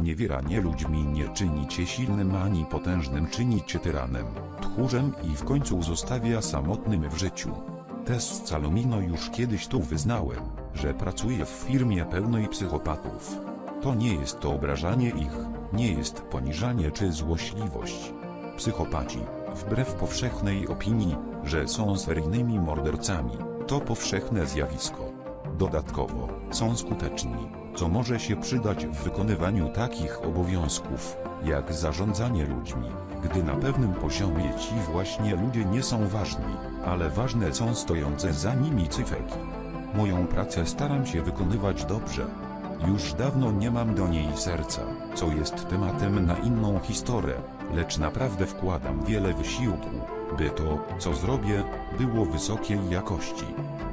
Poniewieranie ludźmi nie czyni cię silnym ani potężnym, czyni cię tyranem, tchórzem i w końcu zostawia samotnym w życiu. Test Salomino już kiedyś tu wyznałem, że pracuje w firmie pełnej psychopatów. To nie jest to obrażanie ich, nie jest poniżanie czy złośliwość. Psychopaci, wbrew powszechnej opinii, że są seryjnymi mordercami, to powszechne zjawisko. Dodatkowo, są skuteczni, co może się przydać w wykonywaniu takich obowiązków, jak zarządzanie ludźmi, gdy na pewnym poziomie ci właśnie ludzie nie są ważni, ale ważne są stojące za nimi cyferki. Moją pracę staram się wykonywać dobrze. Już dawno nie mam do niej serca, co jest tematem na inną historię, lecz naprawdę wkładam wiele wysiłku, by to, co zrobię, było wysokiej jakości.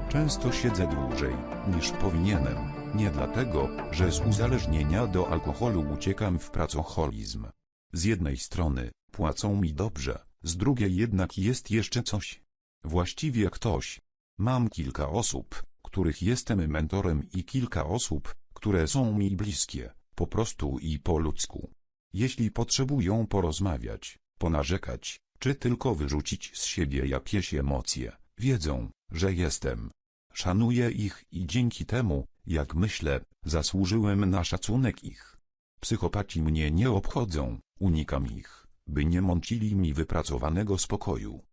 Często siedzę dłużej, niż powinienem, nie dlatego, że z uzależnienia do alkoholu uciekam w pracoholizm. Z jednej strony, płacą mi dobrze, z drugiej jednak jest jeszcze coś. Właściwie ktoś. Mam kilka osób, których jestem mentorem i kilka osób, które są mi bliskie, po prostu i po ludzku. Jeśli potrzebują porozmawiać, ponarzekać, czy tylko wyrzucić z siebie jakieś emocje, wiedzą, że jestem. Szanuję ich i dzięki temu, jak myślę, zasłużyłem na szacunek ich. Psychopaci mnie nie obchodzą, unikam ich, by nie mącili mi wypracowanego spokoju.